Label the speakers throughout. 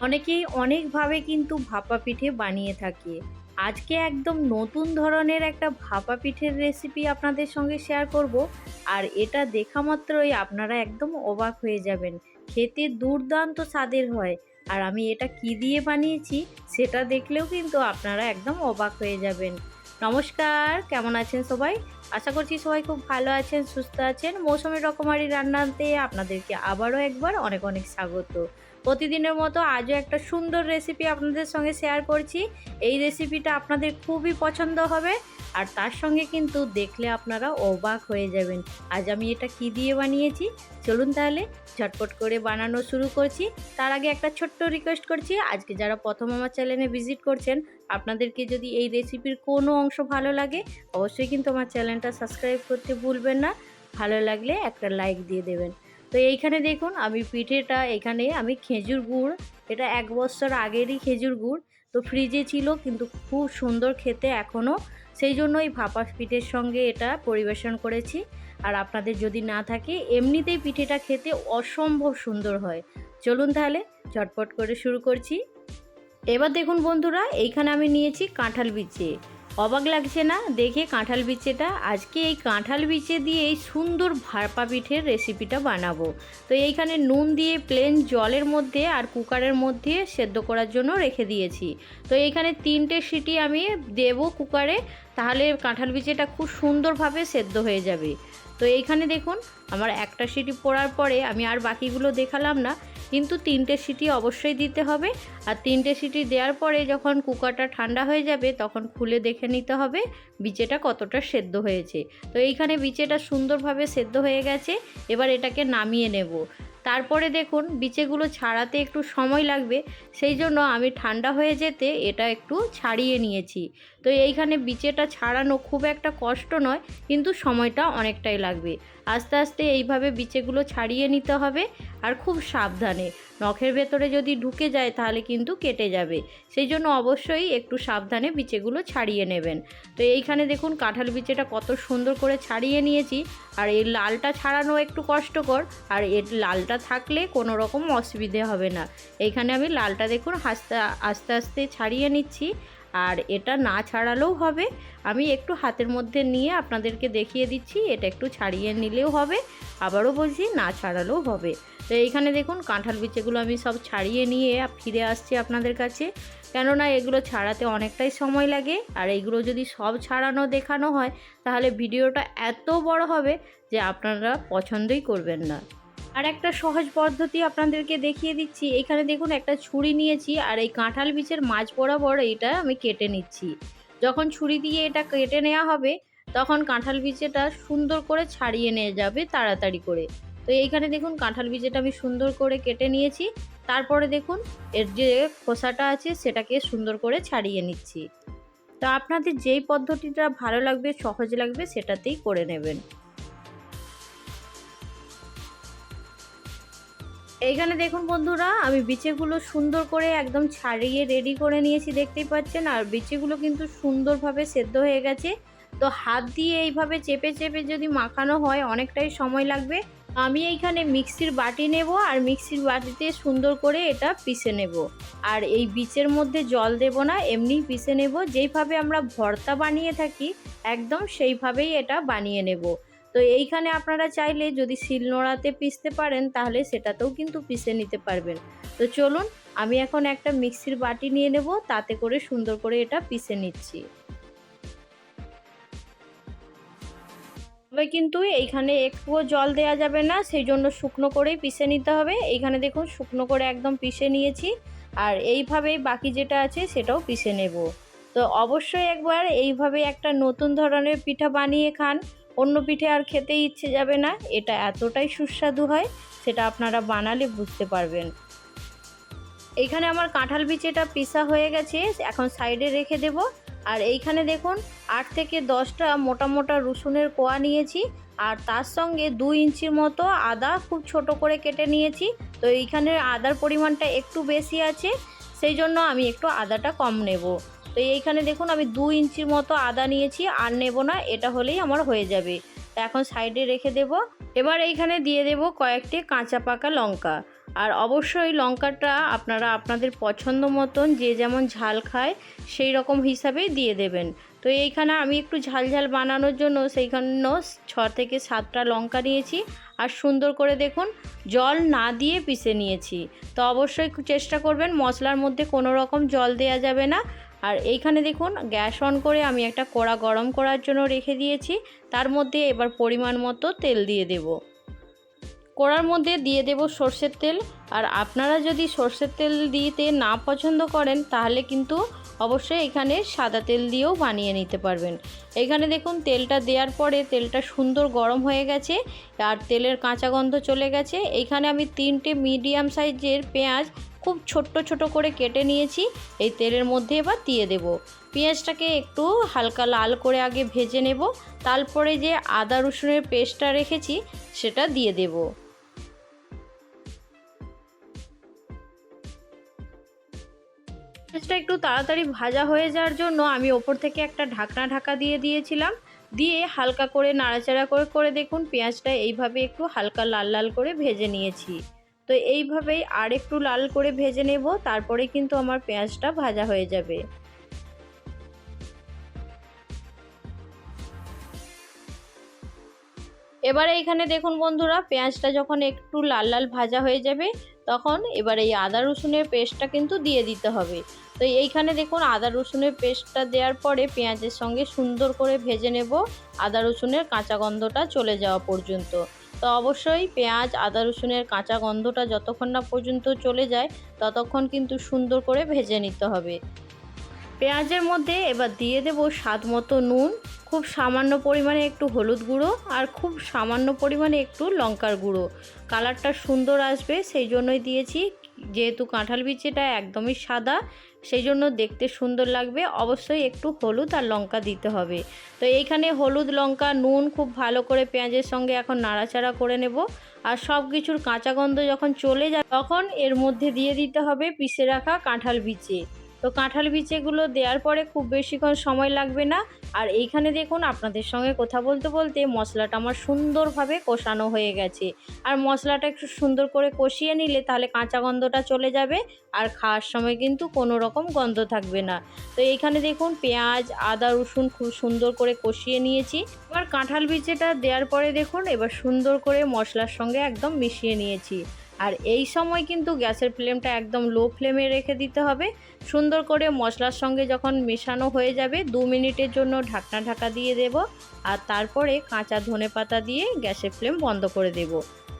Speaker 1: অনেকেই অনেকভাবে কিন্তু ভাপা পিঠে বানিয়ে থাকে। আজকে একদম নতুন ধরনের একটা ভাপা পিঠের রেসিপি আপনাদের সঙ্গে শেয়ার করব। আর এটা দেখা মাত্রই আপনারা একদম অবাক হয়ে যাবেন। খেতে দুর্দান্ত স্বাদের হয়। আর আমি এটা কি দিয়ে বানিয়েছি, সেটা দেখলেও কিন্তু আপনারা একদম অবাক হয়ে যাবেন। নমস্কার, কেমন আছেন সবাই? আশা করছি সবাই খুব ভালো আছেন, সুস্থ আছেন। মৌসুমি রকমারি রান্নাতে আপনাদেরকে আবারও একবার অনেক অনেক স্বাগত। প্রতিদিনের মতো আজও একটা সুন্দর রেসিপি আপনাদের সঙ্গে শেয়ার করছি। এই রেসিপিটা আপনাদের খুবই পছন্দ হবে। আর তার সঙ্গে কিন্তু দেখলে আপনারা অবাক হয়ে যাবেন, আজ আমি এটা কি দিয়ে বানিয়েছি? চলুন তাহলে ঝটপট করে বানানো শুরু করছি। তার আগে একটা ছোট্ট রিকোয়েস্ট করছি, আজকে যারা প্রথম আমার চ্যানেলে ভিজিট করছেন, আপনাদেরকে যদি এই রেসিপির কোনো অংশ ভালো লাগে, অবশ্যই কিন্তু আমার চ্যানেলটা সাবস্ক্রাইব করতে ভুলবেন না। ভালো লাগলে একটা লাইক দিয়ে দেবেন। তো এইখানে দেখুন, আমি পিঠেটা এখানে, আমি খেজুর গুড়, এটা এক বছর আগেরই খেজুর গুড়, তো ফ্রিজে ছিল, কিন্তু খুব সুন্দর খেতে এখনও সেই জন্যই ভাপা পিঠের সঙ্গে এটা পরিবেশন করেছি। আর আপনাদের যদি না থাকে, এমনিতেই পিঠেটা খেতে অসম্ভব সুন্দর হয়। চলুন তাহলে ঝটপট করে শুরু করছি। এবার দেখুন বন্ধুরা, এইখানে আমি নিয়েছি কাঁঠাল বিচে। অবাক লাগছে না? দেখে কাঁঠাল বিচেটা আজকে এই কাঁঠাল বিচে দিয়ে এই সুন্দর ভাপা পিঠের রেসিপিটা বানাবো। তো এইখানে নুন দিয়ে প্লেন জলের মধ্যে আর কুকারের মধ্যে সেদ্ধ করার জন্য রেখে দিয়েছি। তো এইখানে তিনটে সিটি আমি দেব কুকারে, তাহলে কাঁঠাল বিচেটা খুব সুন্দরভাবে সেদ্ধ হয়ে যাবে। তো এইখানে দেখুন, আমার একটা সিটি পড়ার পরে আমি আর বাকিগুলো দেখালাম না। কিন্তু তিনটে সিটি অবশ্যই দিতে হবে। আর তিনটে সিটি দেওয়ার পরে যখন কুকারটা ঠান্ডা হয়ে যাবে, তখন খুলে দেখে নিতে হবে বিচেটা কতটা সেদ্ধ হয়েছে। তো এইখানে বিচেটা সুন্দরভাবে সেদ্ধ হয়ে গেছে, এবার এটাকে নামিয়ে নেব। তারপরে দেখুন, বিচেগুলো ছাড়াতে একটু সময় লাগবে, সেই জন্য আমি ঠান্ডা হয়ে যেতে এটা একটু ছাড়িয়ে নিয়েছি। তো এইখানে বিচেটা ছাড়ানো খুব একটা কষ্ট নয়, কিন্তু সময়টা অনেকটাই লাগবে। আস্তে আস্তে এইভাবে বিচেগুলো ছাড়িয়ে নিতে হবে আর খুব সাবধানে। নখের ভেতরে যদি ঢুকে যায় তাহলে কিন্তু কেটে যাবে। সেই জন্য অবশ্যই একটু সাবধানে বিচেগুলো ছাড়িয়ে নেবেন। তো এইখানে দেখুন কাঁঠাল বিচেটা কত সুন্দর করে ছাড়িয়ে নিয়েছি। আর এই লালটা ছাড়ানো একটু কষ্টকর, আর এর লালটা থাকলে কোনো রকম অসুবিধে হবে না। এইখানে আমি লালটা দেখুন আস্তে আস্তে আস্তে ছাড়িয়ে নিচ্ছি। আর এটা না ছাড়ালেও হবে। আমি একটু হাতের মধ্যে নিয়ে আপনাদেরকে দেখিয়ে দিচ্ছি, এটা একটু ছাড়িয়ে নিলেও হবে, আবারও বলছি না ছাড়ালেও হবে। তো এইখানে দেখুন, কাঁঠাল বিচেগুলো আমি সব ছাড়িয়ে নিয়ে ফিরে আসছি আপনাদের কাছে। কেননা এগুলো ছাড়াতে অনেকটাই সময় লাগে, আর এইগুলো যদি সব ছাড়ানো, দেখানো হয়, তাহলে ভিডিওটা এত বড় হবে যে আপনারা পছন্দই করবেন না। আর একটা সহজ পদ্ধতি আপনাদেরকে দেখিয়ে দিচ্ছি। এখানে দেখুন, একটা ছুরি নিয়েছি আর এই কাঁঠাল বীজের মাছ বরাবর এটা আমি কেটে নিচ্ছি। যখন ছুরি দিয়ে এটা কেটে নেওয়া হবে, তখন কাঁঠাল বীজেটা সুন্দর করে ছাড়িয়ে নিয়ে যাবে তাড়াতাড়ি করে। তো এইখানে দেখুন, কাঁঠাল বীজেটা আমি সুন্দর করে কেটে নিয়েছি। তারপরে দেখুন, এর যে খোসাটা আছে, সেটাকে সুন্দর করে ছাড়িয়ে নিচ্ছি। তো আপনাদের যেই পদ্ধতিটা ভালো লাগবে, সহজ লাগবে, সেটাতেই করে নেবেন। এইখানে দেখুন বন্ধুরা, আমি বিচেগুলো সুন্দর করে একদম ছাড়িয়ে রেডি করে নিয়েছি, দেখতেই পাচ্ছেন। আর বিচেগুলো কিন্তু সুন্দরভাবে সেদ্ধ হয়ে গেছে। তো হাত দিয়ে এইভাবে চেপে চেপে যদি মাখানো হয়, অনেকটাই সময় লাগবে। আমি এইখানে মিক্সির বাটি নেব আর মিক্সির বাটিতে সুন্দর করে এটা পিষে নেব। আর এই বিচের মধ্যে জল দেব না, এমনি পিষে নেব। যেইভাবে আমরা ভর্তা বানিয়ে থাকি, একদম সেইভাবেই এটা বানিয়ে নেব। তো এইখানে আপনারা চাইলে যদি শিলনোড়াতে পিষতে পারেন, তাহলে সেটাতেও কিন্তু পিষে নিতে পারবেন। তো চলুন, আমি এখন একটা মিক্সির বাটি নিয়ে নেব, তাতে করে সুন্দর করে এটা পিষে নিচ্ছি। তবে কিন্তু এইখানে একটুও জল দেওয়া যাবে না, সেই জন্য শুকনো করেই পিষে নিতে হবে। এইখানে দেখুন, শুকনো করে একদম পিষে নিয়েছি। আর এইভাবেই বাকি যেটা আছে, সেটাও পিষে নেব। তো অবশ্যই একবার এইভাবে একটা নতুন ধরনের পিঠা বানিয়ে খান। অন্য পিঠে আর খেতে ইচ্ছে যাবে না, এটা এতটাই সুস্বাদু হয়, সেটা আপনারা বানালে বুঝতে পারবেন। এইখানে আমার কাঁঠাল বিচেটা পিসা হয়ে গেছে, এখন সাইডে রেখে দেব। আর এইখানে দেখুন, আট থেকে দশটা মোটা মোটা রসুনের কোয়া নিয়েছি, আর তার সঙ্গে দুই ইঞ্চির মতো আদা খুব ছোট করে কেটে নিয়েছি। তো এইখানে আদার পরিমাণটা একটু বেশি আছে, সেই জন্য আমি একটু আদাটা কম নেব। তো এইখানে দেখুন আমি দু ইঞ্চির মতো আদা নিয়েছি, আর নেব না, এটা হলেই আমার হয়ে যাবে। তো এখন সাইডে রেখে দেব। এবার এইখানে দিয়ে দেব কয়েকটি কাঁচা পাকা লঙ্কা। আর অবশ্যই লঙ্কাটা আপনারা আপনাদের পছন্দ মতন যে যেমন ঝাল খায়, সেই রকম হিসাবেই দিয়ে দেবেন। তো এইখানে আমি একটু ঝাল ঝাল বানানোর জন্য সেইখানে ছ থেকে সাতটা লঙ্কা নিয়েছি। আর সুন্দর করে দেখুন, জল না দিয়ে পিষে নিয়েছি। তো অবশ্যই চেষ্টা করবেন, মশলার মধ্যে কোনো রকম জল দেওয়া যাবে না। আর এইখানে দেখুন, গ্যাস অন করে আমি একটা কড়া গরম করার জন্য রেখে দিয়েছি। তার মধ্যে এবার পরিমাণ মতো তেল দিয়ে দেব। কড়ার মধ্যে দিয়ে দেব সর্ষের তেল। আর আপনারা যদি সর্ষের তেল দিতে না পছন্দ করেন, তাহলে কিন্তু অবশ্যই এখানে সাদা তেল দিয়েও বানিয়ে নিতে পারবেন। এখানে দেখুন, তেলটা দেওয়ার পরে তেলটা সুন্দর গরম হয়ে গেছে। আর তেলের কাঁচা গন্ধ চলে গেছে। এইখানে আমি তিনটে মিডিয়াম সাইজের পেঁয়াজ খুব ছোট্ট ছোট করে কেটে নিয়েছি। এই তেলের মধ্যে এবার দিয়ে দেব। পেঁয়াজটাকে একটু হালকা লাল করে আগে ভেজে নেব। তারপরে যে আদা রসুনের পেস্টটা রেখেছি, সেটা দিয়ে দেবো। পেঁয়াজটা একটু তাড়াতাড়ি ভাজা হয়ে যাওয়ার জন্য আমি ওপর থেকে একটা ঢাকনা ঢাকা দিয়ে দিয়েছিলাম। দিয়ে হালকা করে নাড়াচাড়া করে করে দেখুন পেঁয়াজটা এইভাবে একটু হালকা লাল লাল করে ভেজে নিয়েছি। তো এইভাবেই আর একটু লাল করে ভেজে নেব, তারপরে কিন্তু আমার পেঁয়াজটা ভাজা হয়ে যাবে। এবারে এখানে দেখুন বন্ধুরা, পেঁয়াজটা যখন একটু লাল লাল ভাজা হয়ে যাবে, তখন এবার এই আদা রসুনের পেস্টটা কিন্তু দিয়ে দিতে হবে। তো এইখানে দেখুন, আদা রসুনের পেস্টটা দেওয়ার পরে পেঁয়াজের সঙ্গে সুন্দর করে ভেজে নেব, আদা রসুনের কাঁচা গন্ধটা চলে যাওয়া পর্যন্ত। তো অবশ্যই পেঁয়াজ, আদা, রসুনের কাঁচা গন্ধটা যতক্ষণ না পর্যন্ত চলে যায়, ততক্ষণ কিন্তু সুন্দর করে ভেজে নিতে হবে। পেঁয়াজের মধ্যে এবার দিয়ে দেব স্বাদ মতো নুন, খুব সামান্য পরিমাণে একটু হলুদ গুঁড়ো আর খুব সামান্য পরিমাণে একটু লঙ্কার গুঁড়ো। কালারটা সুন্দর আসবে, সেই জন্যই দিয়েছি, যেহেতু কাঁঠাল বিচিটা একদমই সাদা সেই জন্য দেখতে সুন্দর লাগবে। অবশ্যই একটু হলুদ আর লঙ্কা দিতে হবে। তো এইখানে হলুদ, লঙ্কা, নুন খুব ভালো করে পেঁয়াজের সঙ্গে এখন নাড়াচাড়া করে নেব। আর সব কিছুর কাঁচা গন্ধ যখন চলে যায়, তখন এর মধ্যে দিয়ে দিতে হবে পিষে রাখা কাঁঠাল বিচে। তো কাঁঠাল বিচেগুলো দেওয়ার পরে খুব বেশিক্ষণ সময় লাগবে না। আর এইখানে দেখুন আপনাদের সঙ্গে কথা বলতে বলতে মশলাটা আমার সুন্দরভাবে কষানো হয়ে গেছে। আর মশলাটা একটু সুন্দর করে কষিয়ে নিলে তাহলে কাঁচা গন্ধটা চলে যাবে আর খাওয়ার সময় কিন্তু কোনো রকম গন্ধ থাকবে না। তো এইখানে দেখুন পেঁয়াজ, আদা, রসুন খুব সুন্দর করে কষিয়ে নিয়েছি। এবার কাঁঠাল বিচেটা দেওয়ার পরে দেখুন এবার সুন্দর করে মশলার সঙ্গে একদম মিশিয়ে নিয়েছি। আর এই সময় কিন্তু গ্যাসের ফ্লেমটা একদম লো ফ্লেমে রেখে দিতে হবে। সুন্দর করে মশলার সঙ্গে যখন মেশানো হয়ে যাবে, দু মিনিটের জন্য ঢাকনা ঢাকা দিয়ে দেব। আর তারপরে কাঁচা ধনে পাতা দিয়ে গ্যাসের ফ্লেম বন্ধ করে দেব।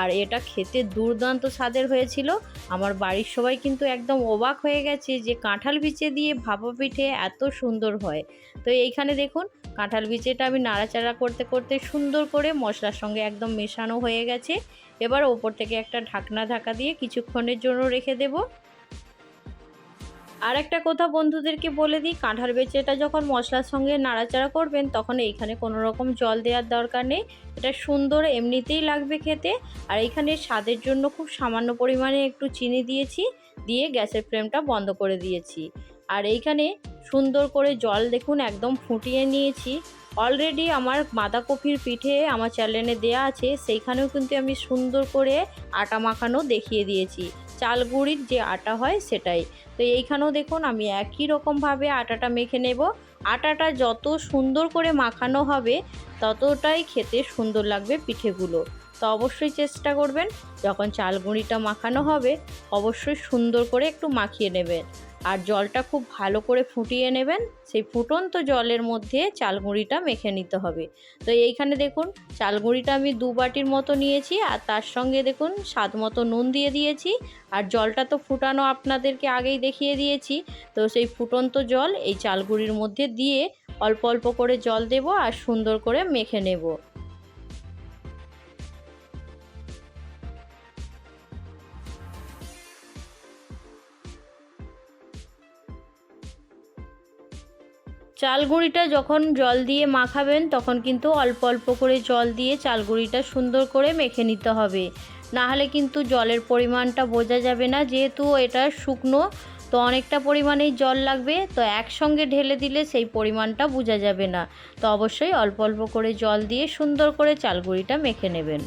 Speaker 1: আর এটা খেতে দুর্দান্ত স্বাদের হয়েছিল। আমার বাড়ির সবাই কিন্তু একদম অবাক হয়ে গেছে যে কাঁঠাল বিচে দিয়ে ভাপা পিঠে এত সুন্দর হয়। তো এইখানে দেখুন, কাঁঠাল বিচেটা আমি নাড়াচাড়া করতে করতে সুন্দর করে মশলার সঙ্গে একদম মেশানো হয়ে গেছে। এবার ওপর থেকে একটা ঢাকনা ঢাকা দিয়ে কিছুক্ষণের জন্য রেখে দেব। আর একটা কথা বন্ধুদেরকে বলে দিই কাঁঠার বেচেটা যখন মশলার সঙ্গে নাড়াচাড়া করবেন, তখন এইখানে কোনো রকম জল দেওয়ার দরকার নেই। এটা সুন্দর, এমনিতেই লাগবে খেতে। আর এইখানে স্বাদের জন্য খুব সামান্য পরিমাণে একটু চিনি দিয়েছি, দিয়ে গ্যাসের ফ্লেমটা বন্ধ করে দিয়েছি। আর এইখানে সুন্দর করে জল দেখুন, একদম ফুটিয়ে নিয়েছি। অলরেডি আমার বাঁধাকপির পিঠে আমার চ্যানেলে দেয়া আছে, সেইখানেও কিন্তু আমি সুন্দর করে আটা মাখানো দেখিয়ে দিয়েছি। চাল গুঁড়ির যে আটা হয় সেটাই। তো এইখানেও দেখুন আমি একই রকমভাবে আটাটা মেখে নেব। আটাটা যত সুন্দর করে মাখানো হবে, ততটাই খেতে সুন্দর লাগবে পিঠেগুলো। তো অবশ্যই চেষ্টা করবেন, যখন চাল গুঁড়িটা মাখানো হবে, অবশ্যই সুন্দর করে একটু মাখিয়ে নেবেন। আর জলটা খুব ভালো করে ফুটিয়ে নেবেন। সেই ফুটন্ত জলের মধ্যে চালগুঁড়িটা মেখে নিতে হবে। তো এইখানে দেখুন, চালগুঁড়িটা আমি দু বাটির মতো নিয়েছি আর তার সঙ্গে দেখুন, স্বাদ মতো নুন দিয়ে দিয়েছি। আর জলটা তো ফুটানো আপনাদেরকে আগেই দেখিয়ে দিয়েছি। তো সেই ফুটন্ত জল এই চালগুঁড়ির মধ্যে দিয়ে অল্প অল্প করে জল দেব আর সুন্দর করে মেখে নেব। চালগুঁড়িটা যখন জল দিয়ে মাখাবেন, তখন কিন্তু অল্প অল্প করে জল দিয়ে চালগুঁড়িটা সুন্দর করে মেখে নিতে হবে। নাহলে কিন্তু জলের পরিমাণটা বোঝা যাবে না, যেহেতু এটা শুকনো, তো অনেকটা পরিমাণেই জল লাগবে, তো একসঙ্গে ঢেলে দিলে সেই পরিমাণটা বোঝা যাবে না। তো অবশ্যই অল্প অল্প করে জল দিয়ে সুন্দর করে চালগুঁড়িটা মেখে নেবেন।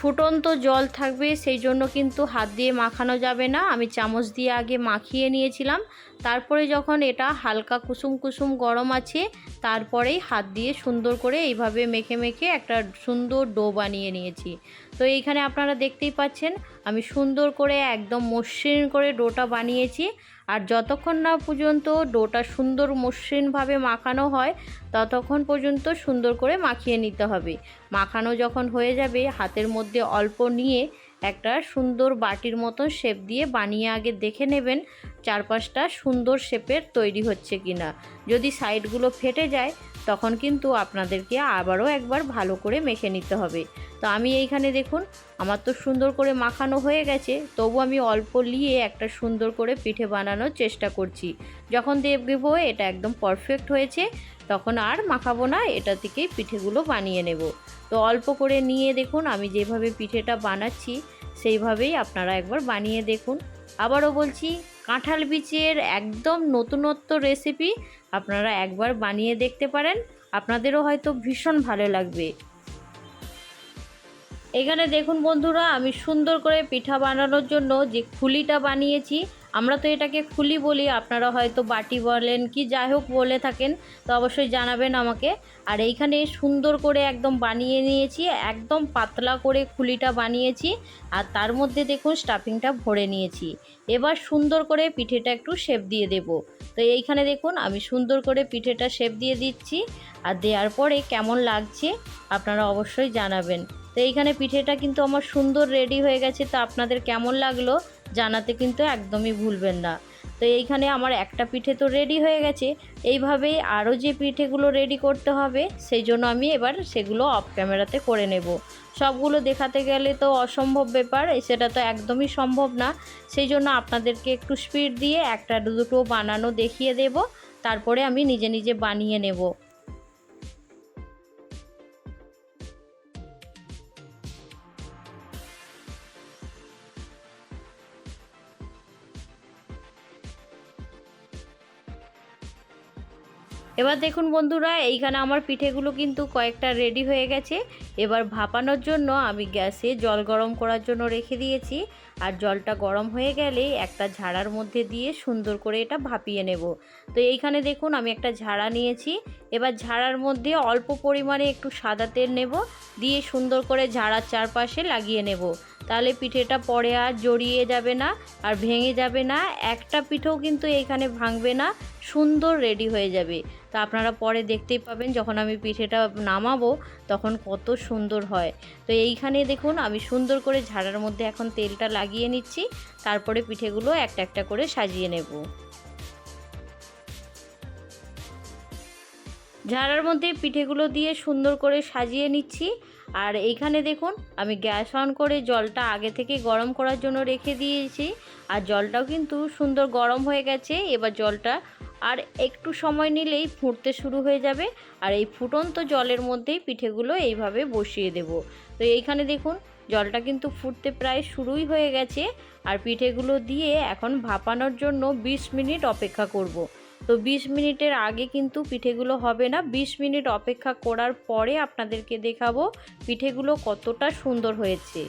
Speaker 1: ফুটন্ত জল থাকবে, সেই জন্য কিন্তু হাত দিয়ে মাখানো যাবে না। আমি চামচ দিয়ে আগে মাখিয়ে নিয়েছিলাম। তারপরে যখন এটা হালকা কুসুম কুসুম গরম আছে, তারপরেই হাত দিয়ে সুন্দর করে এইভাবে মেখে মেখে একটা সুন্দর ডো বানিয়ে নিয়েছি। তো এইখানে আপনারা দেখতেই পাচ্ছেন, আমি সুন্দর করে একদম মসৃণ করে ডোটা বানিয়েছি। আর যতক্ষণ না পর্যন্ত ডোটা সুন্দর মসৃণভাবে মাখানো হয়, ততক্ষণ পর্যন্ত সুন্দর করে মাখিয়ে নিতে হবে। মাখানো যখন হয়ে যাবে, হাতের মধ্যে অল্প নিয়ে একটা সুন্দর বাটির মতন শেপ দিয়ে বানিয়ে আগে দেখে নেবেন চারপাশটা সুন্দর শেপের তৈরি হচ্ছে কিনা। যদি সাইডগুলো ফেটে যায় তখন কিন্তু আপনাদেরকে আবারও একবার ভালো করে মেখে নিতে হবে। তো আমি এইখানে দেখুন, আমার তো সুন্দর করে মাখানো হয়ে গেছে, তবু আমি অল্প নিয়ে একটা সুন্দর করে পিঠে বানানোর চেষ্টা করছি। যখন দেখব এটা একদম পারফেক্ট হয়েছে, তখন আর মাখাবো না, এটা থেকেই পিঠেগুলো বানিয়ে নেব। তো অল্প করে নিয়ে দেখুন, আমি যেভাবে পিঠেটা বানাচ্ছি, সেইভাবেই আপনারা একবার বানিয়ে দেখুন। আবারও বলছি, কাঁঠাল বীজের একদম নতুনত্ব রেসিপি আপনারা একবার বানিয়ে দেখতে পারেন। আপনাদেরও হয়তো ভীষণ ভালো লাগবে। এখানে দেখুন বন্ধুরা, আমি সুন্দর করে পিঠা বানানোর জন্য যে খুলিটা বানিয়েছি আমরা তো এটাকে খুলি বলি, আপনারা হয়তো বাটি বলেন কি যাই হোক বলে থাকেন, তো অবশ্যই জানাবেন আমাকে। আর এইখানে সুন্দর করে একদম বানিয়ে নিয়েছি, একদম পাতলা করে খুলিটা বানিয়েছি, আর তার মধ্যে দেখুন স্টাফিংটা ভরে নিয়েছি। এবার সুন্দর করে পিঠেটা একটু শেপ দিয়ে দেব। তো এইখানে দেখুন আমি সুন্দর করে পিঠেটা শেপ দিয়ে দিচ্ছি, আর দেওয়ার পরে কেমন লাগছে আপনারা অবশ্যই জানাবেন। তো এইখানে পিঠেটা কিন্তু আমার সুন্দর রেডি হয়ে গেছে, তো আপনাদের কেমন লাগল জানাতে কিন্তু একদমই ভুলবেন না। তো এইখানে আমার একটা পিঠে তো রেডি হয়ে গেছে। এইভাবেই আরও যে পিঠেগুলো রেডি করতে হবে, সেই জন্য আমি এবার সেগুলো অফ ক্যামেরাতে করে নেব। সবগুলো দেখাতে গেলে তো অসম্ভব ব্যাপার সেটা তো একদমই সম্ভব না। সেই জন্য আপনাদেরকে একটু স্পিড দিয়ে একটা দুটো বানানো দেখিয়ে দেব। তারপরে আমি নিজে নিজে বানিয়ে নেব। এবার দেখুন বন্ধুরা, এইখানে আমার পিঠেগুলো কিন্তু কয়েকটা রেডি হয়ে গেছে। এবার ভাপানোর জন্য আমি গ্যাসে জল গরম করার জন্য রেখে দিয়েছি। আর জলটা গরম হয়ে গেলে একটা ঝাড়ার মধ্যে দিয়ে সুন্দর করে এটা ভাপিয়ে নেব। তো এইখানে দেখুন, আমি একটা ঝাড়া নিয়েছি। এবার ঝাড়ার মধ্যে অল্প পরিমাণে একটু সাদা তেল নেব। দিয়ে সুন্দর করে ঝাড়ার চারপাশে লাগিয়ে নেব। তাহলে পিঠেটা পরে আর জড়িয়ে যাবে না আর ভেঙে যাবে না। একটা পিঠেও কিন্তু এইখানে ভাঙবে না, সুন্দর রেডি হয়ে যাবে। তা আপনারা পরে দেখতেই পাবেন যখন আমি পিঠেটা নামাবো তখন কত সুন্দর হয়। তো এইখানে দেখুন আমি সুন্দর করে ঝাড়ার মধ্যে এখন তেলটা লাগিয়ে নিচ্ছি, তারপরে পিঠেগুলো একটা একটা করে সাজিয়ে নেব। ঝাড়ার মধ্যে পিঠেগুলো দিয়ে সুন্দর করে সাজিয়ে নিচ্ছি। আর এইখানে দেখুন, আমি গ্যাস অন করে জলটা আগে থেকে গরম করার জন্য রেখে দিয়েছি। আর জলটাও কিন্তু সুন্দর গরম হয়ে গেছে, এবার জলটা আর একটু সময় নিলেই ফুটতে শুরু হয়ে যাবে। আর এই ফুটন্ত জলের মধ্যেই পিঠেগুলো এইভাবে বসিয়ে দেব। তো এইখানে দেখুন, জলটা কিন্তু ফুটতে প্রায় শুরুই হয়ে গেছে। আর পিঠেগুলো দিয়ে এখন ভাপানোর জন্য ২০ মিনিট অপেক্ষা করব। তো ২০ মিনিটের আগে কিন্তু পিঠেগুলো হবে না। ২০ মিনিট অপেক্ষা করার পরে আপনাদেরকে দেখাবো পিঠেগুলো কতটা সুন্দর হয়েছে।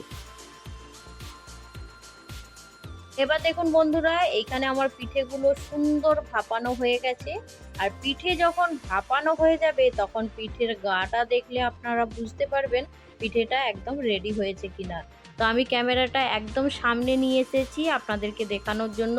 Speaker 1: এবার দেখুন বন্ধুরা এইখানে আমার পিঠেগুলো সুন্দর ভাপানো হয়ে গেছে। আর পিঠে যখন ভাপানো হয়ে যাবে, তখন পিঠের গাটা দেখলে আপনারা বুঝতে পারবেন পিঠেটা একদম রেডি হয়েছে কিনা। তো আমি ক্যামেরাটা একদম সামনে নিয়ে এসেছি আপনাদেরকে দেখানোর জন্য।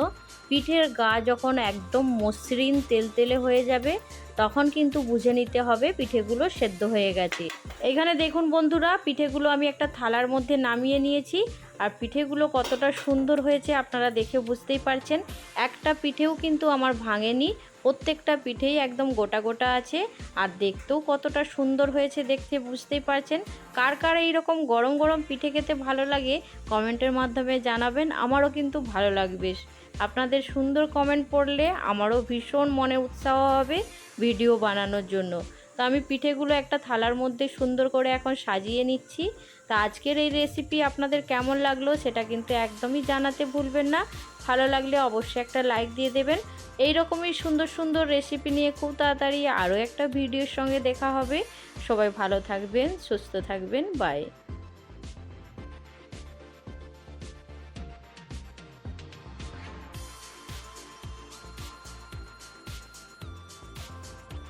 Speaker 1: পিঠের গা যখন একদম মসৃণ তেলতেলে হয়ে যাবে, তখন কিন্তু বুঝে নিতে হবে পিঠেগুলো সেদ্ধ হয়ে গেছে। এখানে দেখুন বন্ধুরা, পিঠেগুলো আমি একটা থালার মধ্যে নামিয়ে নিয়েছি। আর পিঠেগুলো কতটা সুন্দর হয়েছে আপনারা দেখে বুঝতেই পারছেন। একটা পিঠেও কিন্তু আমার ভাঙেনি। প্রত্যেকটা পিঠেই একদম গোটা গোটা আছে। আর দেখতেও কতটা সুন্দর হয়েছে দেখতে, বুঝতেই পারছেন? কার কার এইরকম গরম গরম পিঠে খেতে ভালো লাগে, কমেন্টের মাধ্যমে জানাবেন। আমারও কিন্তু ভালো লাগবে আপনাদের সুন্দর কমেন্ট পড়লে আমারও ভীষণ মনে উৎসাহ হবে ভিডিও বানানোর জন্য। তো আমি পিঠেগুলো একটা থালার মধ্যে সুন্দর করে এখন সাজিয়ে নিচ্ছি। তা আজকের এই রেসিপি আপনাদের কেমন লাগল সেটা কিন্তু একদমই জানাতে ভুলবেন না। ভালো লাগলে অবশ্যই একটা লাইক দিয়ে দেবেন। এই রকমই সুন্দর সুন্দর রেসিপি নিয়ে খুব তাড়াতাড়ি আরও একটা ভিডিওর সঙ্গে দেখা হবে। সবাই ভালো থাকবেন, সুস্থ থাকবেন বাই